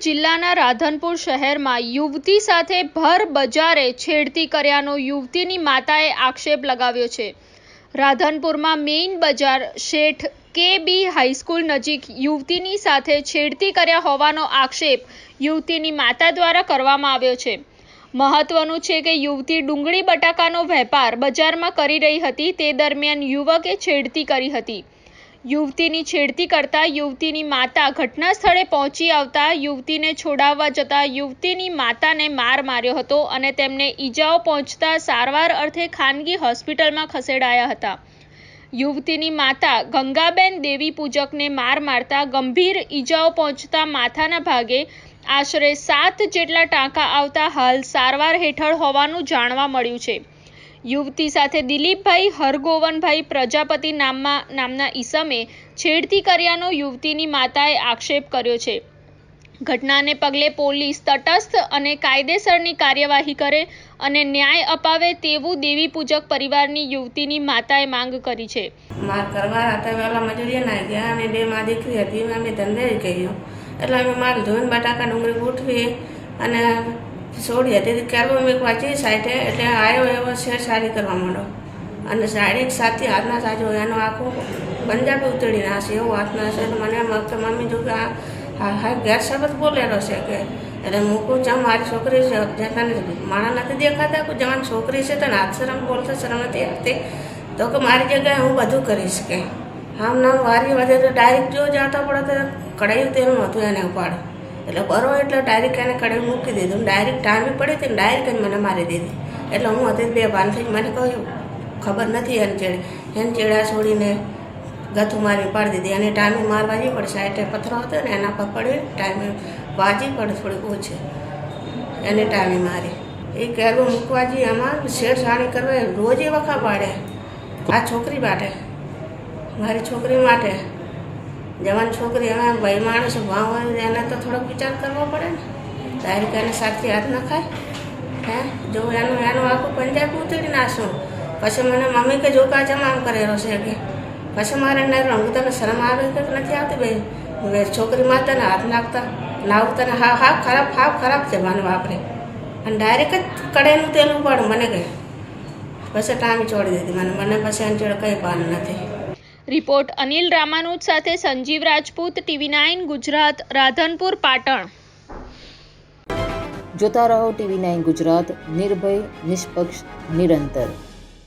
જિલ્લાના રાધનપુર શહેરમાં યુવતી સાથે ભર બજારે છેડતી કર્યાનો યુવતીની માતાએ આક્ષેપ લગાવ્યો છે. રાધનપુરમાં મેઇન બજાર શેઠ કે બી હાઈસ્કૂલ નજીક યુવતીની સાથે છેડતી કર્યા હોવાનો આક્ષેપ યુવતીની માતા દ્વારા કરવામાં આવ્યો છે. મહત્વનું છે કે યુવતી ડુંગળી બટાકાનો વેપાર બજારમાં કરી રહી હતી, તે દરમિયાન યુવકે છેડતી કરી હતી. યુવતીની છેડતી કરતા યુવતીની માતા ઘટના સ્થળે પહોંચી આવતા યુવતીને છોડાવવા જતા યુવતીની માતાને માર માર્યો હતો અને તેમને ઈજાઓ પહોંચતા સારવાર અર્થે ખાનગી હોસ્પિટલમાં ખસેડાયા હતા. યુવતીની માતા ગંગાબેન દેવી પૂજકને માર મારતા ગંભીર ઈજાઓ પહોંચતા માથાના ભાગે આશરે સાત જેટલા ટાંકા આવતા હાલ સારવાર હેઠળ હોવાનું જાણવા મળ્યું છે. યુવતી સાથે દિલીપભાઈ હરગોવનભાઈ પ્રજાપતિ નામમાં નામના ઈસમે છેડતી કર્યાનો યુવતીની માતાએ આક્ષેપ કર્યો છે. ઘટનાને પગલે પોલીસ તટસ્થ અને કાયદેસરની કાર્યવાહી કરે અને ન્યાય અપાવે તેવું દેવી પૂજક પરિવારની યુવતીની માતાએ માંગ કરી છે. માર કરવા હતા વેલા મજૂરીએ ના ગયા અને બે માં દીકરી હતી અમે ધંધે ગયો એટલે અમે માલ ધોઈને બટાકા ડુંગળી ગોઠવી અને છોડી હતી. કેરવો મેં વાંચી સાઈડે એટલે આવ્યો એવો શેર સારી કરવા માંડો અને સાડી સાથે હાથના સાજો એનો આખો પંજાબી ઉતરી નાશે એવું હાથના છે મને મમ્મી જો કે હા હા ગેર શબ્દ બોલેલો છે કે? એટલે મૂકું ચા મારી છોકરી છે જે તને માણા નથી દેખાતા કે જવાની છોકરી છે તને હાથ શરમ બોલશે, શરમ નથી આવતી? તો કે મારી જગ્યાએ હું બધું કરીશ કે? આમ નામ વારી વધે તો ડાયરેક્ટ જો જાતો પડે તો કઢાઈ તેલ હતું એને ઉપાડ. એટલે બરો એટલે ડાયરેક્ટ એને કડે મૂકી દીધું. ડાયરેક્ટ ટાણવી પડી હતી ડાયરેક્ટ એને મને મારી દીધી. એટલે હું હતી બે ભાન થઈ મને કહ્યું, ખબર નથી એને ચેડે. એને ચેડા છોડીને ગથું મારી પાડી દીધી. અને ટાઈમે માર વાજી પડે, સાઈડે પથરો હતો ને એના પર પડે ટાઈમે વાજી પડે થોડીક ઓછી. એને ટાઈમે મારી. એ કેરવું જઈએ એમાં છેડછાણી કરવા, રોજ એ વખા પાડે. આ છોકરી માટે. મારી છોકરી માટે. જવાન છોકરી હવે ભાઈ માણસ ભાવ હોય, એને તો થોડોક વિચાર કરવો પડે ને. ડાયરેક્ટ એને સાથે હાથ ન ખાય હે? જો એનું એનું આખું પંજાબ ઉતરી નાખશું પછી મને મમ્મી કે, જો કા જમા આમ કરેલો છે કે? પછી મારે ના રંગ તને શરમ આવે કે નથી આવતી ભાઈ? છોકરી માતાને હાથ નાખતા નાવું ને હા હા, ખરાબ હા, ખરાબ છે મને વાપરે અને ડાયરેક્ટ જ કડેનું તેલ ઉપાડું, મને કહે પછી ટાઈમ છોડી દીધી મને મને પછી એની જોડે કંઈ પાન નથી. રિપોર્ટ અનિલ રામાનુજ સાથે સંજીવ રાજપૂત, ટીવી નાઇન ગુજરાત, રાધનપુર, પાટણ. જોતા રહો ટીવી નાઇન ગુજરાત, નિર્ભય, નિષ્પક્ષ, નિરંતર.